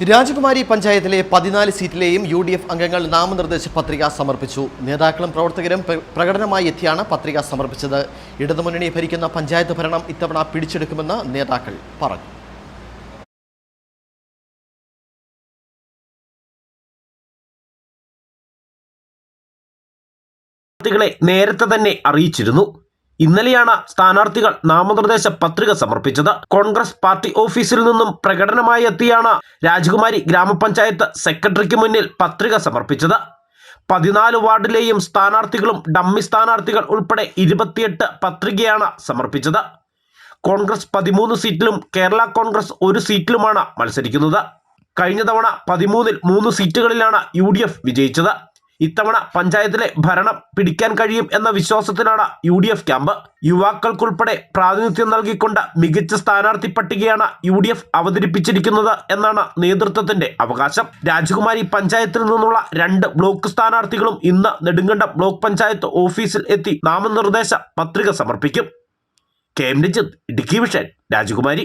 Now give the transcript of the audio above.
രാജകുമാരി പഞ്ചായത്തിലെ പതിനാല് സീറ്റിലെയും യു ഡി എഫ് അംഗങ്ങൾ നാമനിർദ്ദേശ പത്രിക സമർപ്പിച്ചു. നേതാക്കളും പ്രവർത്തകരും പ്ര- പ്രകടനമായി എത്തിയാണ് പത്രിക സമർപ്പിച്ചത്. ഇടതുമുന്നണി ഭരിക്കുന്ന പഞ്ചായത്ത് ഭരണം ഇത്തവണ പിടിച്ചെടുക്കുമെന്ന് നേതാക്കൾ പറഞ്ഞു. നേരത്തെ തന്നെ അറിയിച്ചിരുന്നു. ഇന്നലെയാണ് സ്ഥാനാർത്ഥികൾ നാമനിർദ്ദേശ പത്രിക സമർപ്പിച്ചത്. കോൺഗ്രസ് പാർട്ടി ഓഫീസിൽ നിന്നും പ്രകടനമായി എത്തിയാണ് രാജകുമാരി ഗ്രാമപഞ്ചായത്ത് സെക്രട്ടറിക്ക് മുന്നിൽ പത്രിക സമർപ്പിച്ചത്. പതിനാല് വാർഡിലെയും സ്ഥാനാർത്ഥികളും ഡമ്മി സ്ഥാനാർത്ഥികൾ ഉൾപ്പെടെ ഇരുപത്തിയെട്ട് പത്രികയാണ് സമർപ്പിച്ചത്. കോൺഗ്രസ് പതിമൂന്ന് സീറ്റിലും കേരള കോൺഗ്രസ് ഒരു സീറ്റിലുമാണ് മത്സരിക്കുന്നത്. കഴിഞ്ഞ തവണ പതിമൂന്നിൽ മൂന്ന് സീറ്റുകളിലാണ് യു വിജയിച്ചത്. ഇത്തവണ പഞ്ചായത്തിലെ ഭരണം പിടിക്കാൻ കഴിയും എന്ന വിശ്വാസത്തിലാണ് യു ഡി എഫ് ക്യാമ്പ്. യുവാക്കൾക്കുൾപ്പെടെ പ്രാതിനിധ്യം നൽകിക്കൊണ്ട് മികച്ച സ്ഥാനാർത്ഥി പട്ടികയാണ് യു ഡി എഫ് അവതരിപ്പിച്ചിരിക്കുന്നത് എന്നാണ് നേതൃത്വത്തിന്റെ അവകാശം. രാജകുമാരി പഞ്ചായത്തിൽ നിന്നുള്ള രണ്ട് ബ്ലോക്ക് സ്ഥാനാർത്ഥികളും ഇന്ന് നെടുങ്കണ്ടം ബ്ലോക്ക് പഞ്ചായത്ത് ഓഫീസിൽ എത്തി നാമനിർദ്ദേശ പത്രിക സമർപ്പിക്കും. K M Rajith Idukki vision Rajakumari.